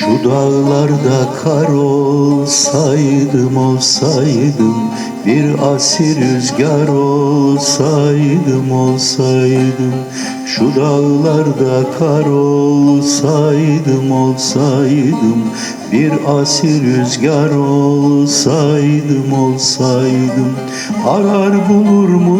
Şu dağlarda kar olsaydım olsaydım Bir asi rüzgar olsaydım olsaydım. Şu dağlarda kar olsaydım olsaydım Bir asi rüzgar olsaydım olsaydım. Arar bulur mu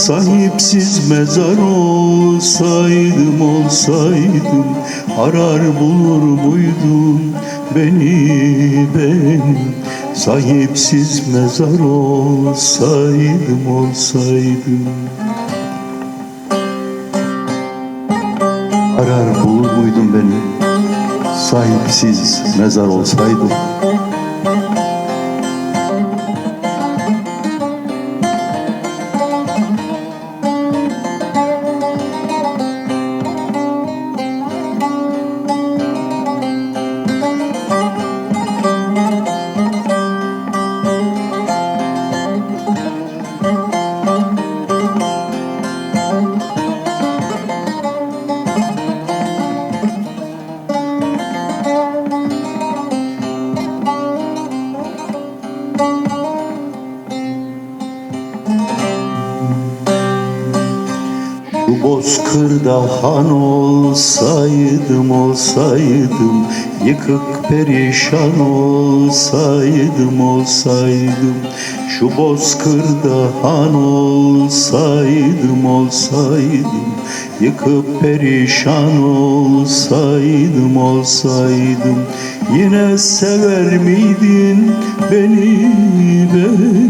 Sahipsiz mezar olsaydım olsaydım Arar bulur muydun beni beni? Sahipsiz mezar olsaydım olsaydım. Arar bulur muydun beni? Sahipsiz mezar olsaydım Şu bozkırda han olsaydım olsaydım Yıkık perişan olsaydım olsaydım. Şu bozkırda han olsaydım olsaydım Yıkıp perişan olsaydım olsaydım. Yine sever miydin beni beni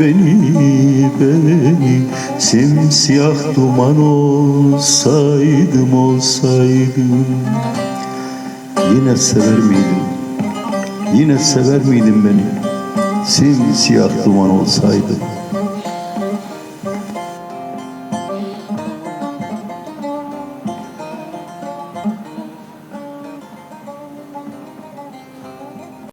beni beni. Simsiyah duman olsaydım olsaydım. Yine sever miydin Yine sever miydin beni? Simsiyah duman olsaydım